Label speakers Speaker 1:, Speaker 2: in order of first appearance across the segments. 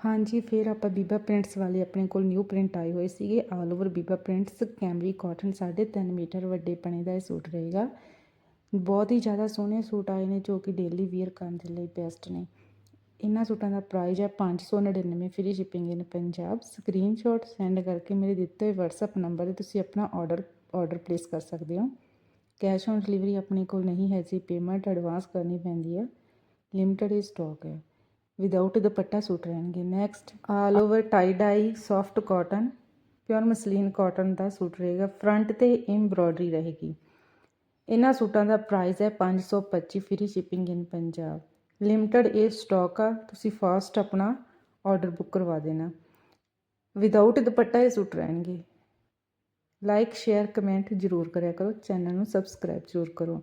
Speaker 1: ਹਾਂਜੀ, ਫਿਰ ਆਪਾਂ ਬੀਬਾ ਪ੍ਰਿੰਟਸ ਵਾਲੇ ਆਪਣੇ ਕੋਲ ਨਿਊ ਪ੍ਰਿੰਟ ਆਏ ਹੋਏ ਸੀਗੇ। All over Biba prints cambric cotton 3.5 metre ਵੱਡੇ ਪਣੇ ਦਾ ਇਹ ਸੂਟ ਰਹੇਗਾ। ਬਹੁਤ ਹੀ ਜ਼ਿਆਦਾ ਸੋਹਣੇ ਸੂਟ ਆਏ ਨੇ ਜੋ ਕਿ ਡੇਲੀ ਵੇਅਰ ਕਰਨ ਦੇ ਲਈ ਬੈਸਟ ਨੇ। ਇਹਨਾਂ ਸੂਟਾਂ ਦਾ ਪ੍ਰਾਈਸ ਹੈ 599 free shipping in Punjab screenshot send ਕਰਕੇ ਮੇਰੇ ਦਿੱਤੇ ਹੋਏ WhatsApp ਨੰਬਰ ਤੇ ਤੁਸੀਂ ਆਪਣਾ ਆਰਡਰ ਆਰਡਰ ਪਲੇਸ ਕਰ ਸਕਦੇ ਹੋ। ਕੈਸ਼ ਔਨ ਡਿਲੀਵਰੀ ਆਪਣੇ ਕੋਲ ਨਹੀਂ ਹੈ ਜੀ ਪੇਮੈਂਟ ਐਡਵਾਂਸ ਕਰਨੀ ਪੈਂਦੀ ਹੈ। ਲਿਮਟਿਡ ਹੀ ਸਟਾਕ ਹੈ। ਵਿਦਆਊਟ ਦੁਪੱਟਾ ਸੂਟ ਰਹਿਣਗੇ next all over tie dye soft cotton pure muslin cotton ਦਾ ਸੂਟ ਰਹੇਗਾ ਫਰੰਟ ਤੇ ਐਮਬ੍ਰੋਇਡਰੀ ਰਹੇਗੀ ਇਹਨਾਂ ਸੂਟਾਂ ਦਾ ਪ੍ਰਾਈਸ ਹੈ 525 free shipping in Punjab limited ਇਹ ਸਟਾਕ ਆ ਤੁਸੀਂ ਫਾਸਟ ਆਪਣਾ ਆਰਡਰ ਬੁੱਕ ਕਰਵਾ ਦੇਣਾ ਵਿਦਆਊਟ ਦੁਪੱਟਾ ਇਹ ਸੂਟ ਰਹਿਣਗੇ ਲਾਈਕ ਸ਼ੇਅਰ ਕਮੈਂਟ ਜ਼ਰੂਰ ਕਰਿਆ ਕਰੋ ਚੈਨਲ ਨੂੰ ਸਬਸਕ੍ਰਾਈਬ ਜ਼ਰੂਰ ਕਰੋ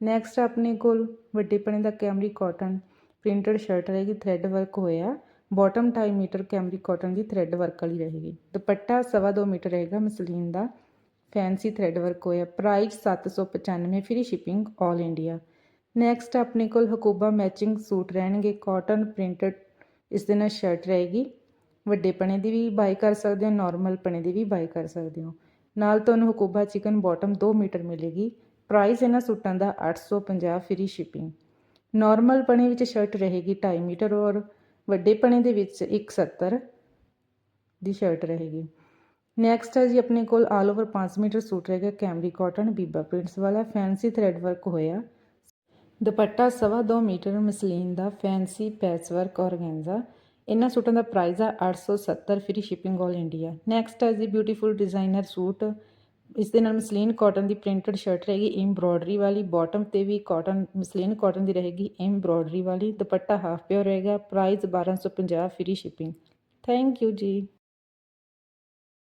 Speaker 1: ਨੈਕਸਟ ਆਪਣੇ ਕੋਲ ਵੱਡੇ ਪਣੇ ਦਾ ਕੈਮਰੀ ਕਾਟਨ ਪ੍ਰਿੰਟਡ ਸ਼ਰਟ ਰਹੇਗੀ ਥ੍ਰੈਡ ਵਰਕ ਹੋਇਆ। ਬਾਟਮ 2.5 ਮੀਟਰ ਕੈਮਰੀ ਕਾਟਨ ਦੀ ਥ੍ਰੈਡ ਵਰਕ ਵਾਲੀ ਰਹੇਗੀ। ਦੁਪੱਟਾ 2.5 ਮੀਟਰ ਰਹੇਗਾ ਮਸਲੀਨ ਦਾ। ਫੈਂਸੀ ਥ੍ਰੈਡ ਵਰਕ ਹੋਇਆ। Price 795 free shipping 올 India next ਆਪਣੇ ਕੋਲ ਹਕੂਬਾ ਮੈਚਿੰਗ ਸੂਟ ਰਹਿਣਗੇ। ਕਾਟਨ ਪ੍ਰਿੰਟਡ ਇਸ ਦੇ ਨਾਲ ਸ਼ਰਟ ਰਹੇਗੀ। ਵੱਡੇ ਪਣੇ ਦੀ ਵੀ ਬਾਈ ਕਰ ਸਕਦੇ ਹੋ ਨਾਰਮਲ ਪਣੇ ਦੀ ਵੀ ਬਾਈ ਕਰ ਸਕਦੇ ਹੋ। ਨਾਲ ਤੁਹਾਨੂੰ ਹਕੂਬਾ ਚਿਕਨ ਬਾਟਮ 2 ਮੀਟਰ ਮਿਲੇਗੀ। ਪ੍ਰਾਈਸ ਇਹਨਾਂ ਸੂਟਾਂ ਦਾ 850 ਫ੍ਰੀ ਸ਼ਿਪਿੰਗ ਨਾਰਮਲ ਪਣੇ ਵਿੱਚ ਸ਼ਰਟ ਰਹੇਗੀ 2.5 ਮੀਟਰ ਔਰ ਵੱਡੇ ਪਣੇ ਦੇ ਵਿੱਚ 170 ਦੀ ਸ਼ਰਟ ਰਹੇਗੀ। ਨੈਕਸਟ ਹੈ ਜੀ, ਆਪਣੇ ਕੋਲ ਆਲ ਓਵਰ 5 ਮੀਟਰ ਸੂਟ ਰਹੇਗਾ ਕੈਮਰੀ ਕਾਟਨ ਬੀਬਾ ਪ੍ਰਿੰਟਸ ਵਾਲਾ ਫੈਂਸੀ ਥ੍ਰੈਡ ਵਰਕ ਹੋਇਆ। ਦੁਪੱਟਾ ਸਵਾ 2 ਮੀਟਰ ਮਸਲੀਨ ਦਾ ਫੈਂਸੀ ਪੈਚ ਵਰਕ ਔਰਗੈਂਜ਼ਾ ਇਹਨਾਂ ਸੂਟਾਂ ਦਾ ਪ੍ਰਾਈਸ ਆ 870 ਫ੍ਰੀ ਸ਼ਿਪਿੰਗ 올 ਇੰਡੀਆ ਨੈਕਸਟ ਹੈ ਜੀ ਬਿਊਟੀਫੁਲ ਡਿਜ਼ਾਈਨਰ ਸੂਟ। ਇਸ ਦੇ ਨਾਲ ਮਸਲੀਨ ਕਾਟਨ ਦੀ ਪ੍ਰਿੰਟਡ ਸ਼ਰਟ ਰਹੇਗੀ ਐਮਬ੍ਰੋਇਡਰੀ ਵਾਲੀ ਬਾਟਮ ਤੇ ਵੀ ਕਾਟਨ, ਮਸਲੀਨ ਕਾਟਨ ਦੀ ਰਹੇਗੀ ਐਮਬ੍ਰੋਇਡਰੀ ਵਾਲੀ, ਦੁਪੱਟਾ ਹਾਫ ਪਿਓਰ ਰਹੇਗਾ price 1250 free shipping thank you ਜੀ।